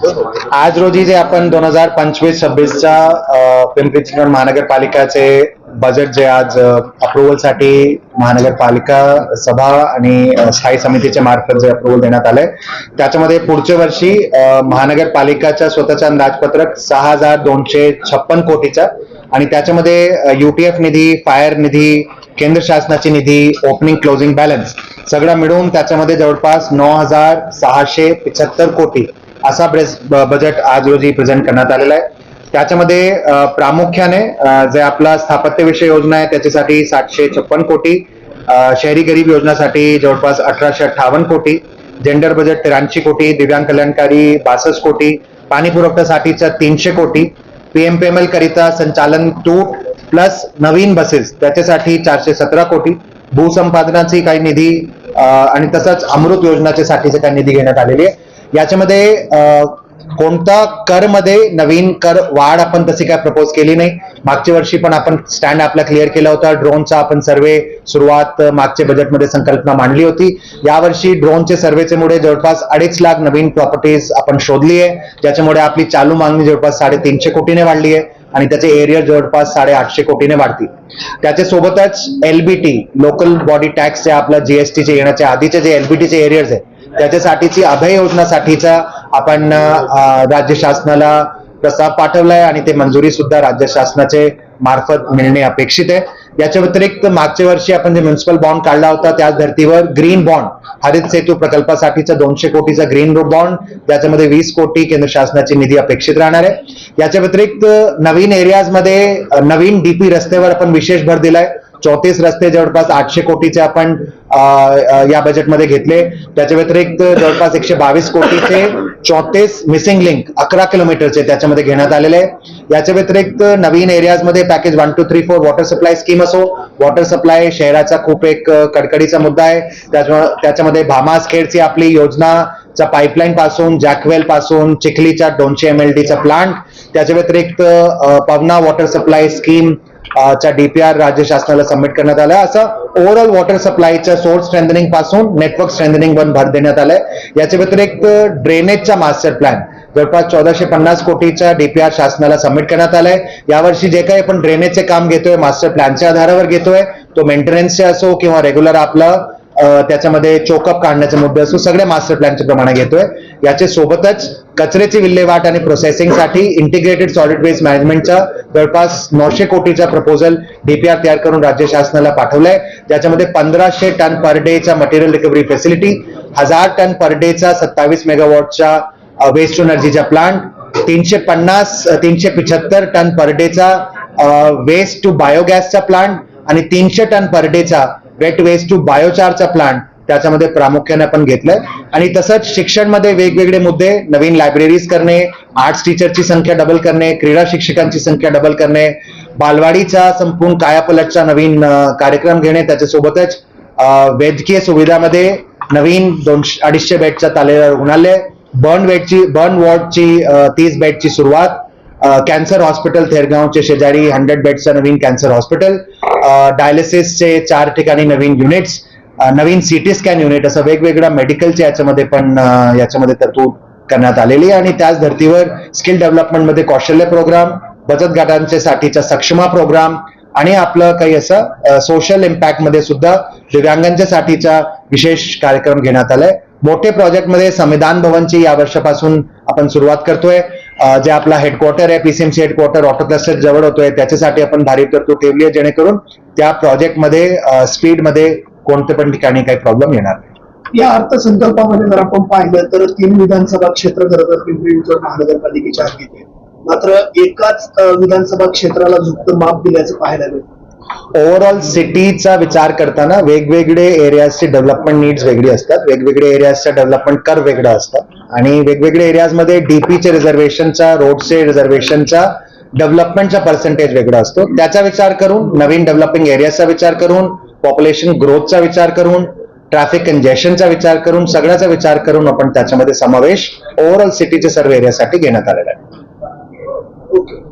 आज रोजी जे आपण दोन हजार पंचवीस सव्वीसच्या पिंपरी चिंचवड महानगरपालिकाचे बजेट जे आज अप्रुव्हलसाठी महानगरपालिका सभा आणि स्थायी समितीच्या मार्फत जे अप्रुव्हल देण्यात आलंय त्याच्यामध्ये पुढच्या वर्षी महानगरपालिकाच्या स्वतःचं अंदाजपत्रक सहा हजार दोनशे छप्पन कोटीचा आणि त्याच्यामध्ये युटीएफ निधी फायर निधी केंद्र शासनाची निधी ओपनिंग क्लोजिंग बॅलन्स सगळं मिळून त्याच्यामध्ये जवळपास नऊ हजार सहाशे पिछत्तर कोटी असा प्रेस बजेट आज रोजी प्रेझेंट करण्यात आलेला आहे. त्याच्यामध्ये प्रामुख्याने जे आपला स्थापत्यविषय योजना आहे त्याच्यासाठी सातशे छप्पन कोटी शहरी गरीब योजनासाठी जवळपास अठराशे अठ्ठावन्न कोटी जेंडर बजेट त्र्याऐंशी कोटी दिव्यांग कल्याणकारी बासष्ट कोटी पाणी पुरवठ्यासाठीच्या तीनशे कोटी पीएमपीएमएल करिता संचालन तूट प्लस नवीन बसेस त्याच्यासाठी चारशे सतरा कोटी भूसंपादनाची काही निधी आणि तसंच अमृत योजनाच्या साठीचे काही निधी घेण्यात आलेली आहे. याच्यामध्ये कोणता कर मध्ये नवीन कर वाढ आपण तशी काय प्रपोज केली नाही. मागच्या वर्षी पण आपण स्टँड आपला क्लिअर केला होता. ड्रोनचा आपण सर्वे सुरुवात मागच्या बजेटमध्ये संकल्पना मांडली होती. यावर्षी ड्रोनचे सर्वेचे मुळे जवळपास अडीच लाख नवीन प्रॉपर्टीज आपण शोधली आहे. ज्याच्यामुळे आपली चालू मागणी जवळपास साडेतीनशे कोटीने वाढली आहे आणि त्याचे एरिया जवळपास साडेआठशे कोटीने वाढतील. त्याच्या सोबतच एलबीटी लोकल बॉडी टॅक्स जे आपला जीएसटीचे येण्याच्या आधीचे जे एलबीटीचे एरियर्स आहे त्याच्यासाठीची अभय योजनासाठीचा आपण राज्य शासनाला प्रस्ताव पाठवलाय आणि ते मंजुरी सुद्धा राज्य शासनाचे मार्फत मिळणे अपेक्षित आहे. याच्या व्यतिरिक्त मागच्या वर्षी आपण जे म्युन्सिपल बॉन्ड काढला होता त्याच धर्तीवर ग्रीन बॉन्ड हरित सेतू प्रकल्पासाठीचा दोनशे कोटीचा ग्रीन बॉन्ड त्याच्यामध्ये वीस कोटी केंद्र शासनाची निधी अपेक्षित राहणार आहे. याच्या व्यतिरिक्त नवीन एरियाजमध्ये नवीन डीपी रस्त्यावर आपण विशेष भर दिलाय. चौतीस रस्ते जवळपास आठशे कोटीचे आपण या बजेटमध्ये घेतले. त्याच्या व्यतिरिक्त जवळपास एकशे बावीस कोटीचे चौतीस मिसिंग लिंक अकरा किलोमीटरचे त्याच्यामध्ये घेण्यात आलेले आहे. याच्या व्यतिरिक्त नवीन एरियाजमध्ये package one two three four water supply scheme असो. वॉटर सप्लाय शहराचा खूप एक कडकडीचा मुद्दा आहे. त्याच्या- त्याच्यामध्ये भामास खेडची आपली योजनाचा पाईपलाईन पासून जॅकवेल पासून चिखलीच्या दोनशे एम एल डीचा प्लांट त्याच्या व्यतिरिक्त पवना वॉटर सप्लाय स्कीम च्या डीपीआर राज्य शासनाला सबमिट करण्यात आलं असं ओव्हरऑल वॉटर सप्लायच्या सोर्स स्ट्रेंथनिंगपासून नेटवर्क स्ट्रेंथनिंग वर भर देण्यात आलाय. याच्या व्यतिरिक्त ड्रेनेजचा मास्टर प्लॅन जवळपास चौदाशे पन्नास कोटीच्या डीपीआर शासनाला सबमिट करण्यात आलाय. यावर्षी जे काही आपण ड्रेनेजचे काम घेतोय मास्टर प्लॅनच्या आधारावर घेतोय तो मेंटेनन्सचे असो किंवा रेग्युलर आपलं त्याच्यामध्ये चोकअप काढण्याचे मुद्दे असू सगळे मास्टर प्लॅनच्या प्रमाणे घेतोय. याच्या सोबतच कचऱ्याची विल्हेवाट आणि प्रोसेसिंगसाठी इंटिग्रेटेड सॉलिड वेस्ट मॅनेजमेंटचा जवळपास नऊशे कोटीचा प्रपोजल डीपीआर तयार करून राज्य शासनाला पाठवलाय. त्याच्यामध्ये पंधराशे टन पर डेचा मटेरियल रिकव्हरी फॅसिलिटी हजार टन पर डेचा सत्तावीस मेगावॉटच्या वेस्ट टू एनर्जीचा प्लांट तीनशे पन्नास तीनशे पिछत्तर टन पर डेचा वेस्ट टू बायोगॅसचा प्लांट आणि तीनशे टन पर डेचा वेट वेस्ट टू बायोचारचा प्लांट त्याच्यामध्ये प्रामुख्याने आपण घेतलंय. आणि तसंच शिक्षणमध्ये वेगवेगळे मुद्दे नवीन लायब्ररीज करणे आर्ट्स टीचरची संख्या डबल करणे क्रीडा शिक्षकांची संख्या डबल करणे बालवाडीचा संपूर्ण कायापलटचा नवीन कार्यक्रम घेणे त्याच्यासोबतच वैद्यकीय सुविधामध्ये नवीन दोनशे अडीचशे बेडचा तालेला रुग्णालय बर्न बेडची बर्न वॉर्डची तीस बेडची सुरुवात. कॅन्सर हॉस्पिटल थेरगावचे शेजारी हंड्रेड बेडचं नवीन कॅन्सर हॉस्पिटल डायलिसिसचे चार ठिकाणी नवीन युनिट्स नवीन सिटी स्कॅन युनिट असं वेगवेगळ्या मेडिकलच्या याच्यामध्ये पण याच्यामध्ये तरतूद करण्यात आलेली आहे. आणि त्याच धर्तीवर स्किल डेव्हलपमेंटमध्ये कौशल्य प्रोग्राम बचत गटांचे साठीचा सक्षमा प्रोग्राम आणि आपलं काही असं सोशल इम्पॅक्टमध्ये सुद्धा दिव्यांगांच्या साठीचा विशेष कार्यक्रम घेण्यात आलाय. मोठे प्रोजेक्टमध्ये संविधान भवनची या वर्षापासून आपण सुरुवात करतोय. जे आपला हेडक्वार्टर आहे पीसीएमसी हेडक्वार्टर ऑटो क्लस्टर जवळ होतोय त्याच्यासाठी आपण भारी तरतूद ठेवली आहे जेणेकरून त्या प्रोजेक्टमध्ये स्पीडमध्ये कोणत्या पण ठिकाणी काही प्रॉब्लेम येणार नाही. या अर्थसंकल्पामध्ये जर आपण पाहिलं तर तीन विधानसभा क्षेत्र खरं तर पिंपरी चिंचवड महानगरपालिकेच्या हद्दीत आहे मात्र एकाच विधानसभा क्षेत्राला झुकतं माप दिल्याचं पाहायला मिळतं. ओव्हरऑल सिटीचा विचार करताना वेगवेगळे एरियाजची डेव्हलपमेंट नीड्स वेगळी असतात वेगवेगळे एरियाजचं डेव्हलपमेंट कर वेगळं असतं आणि वेगवेगळे एरियाजमध्ये डीपीचे रिझर्वेशनचा रोडचे रिझर्वेशनचा डेव्हलपमेंटचा पर्सेंटेज वेगळा असतो. त्याचा विचार करून नवीन डेव्हलपिंग एरियाचा विचार करून पॉप्युलेशन ग्रोथचा विचार करून ट्रॅफिक कंजेशनचा विचार करून सगळ्याचा विचार करून आपण त्याच्यामध्ये समावेश ओव्हरऑल सिटीच्या सर्व एरियासाठी घेण्यात आलेला आहे. ओके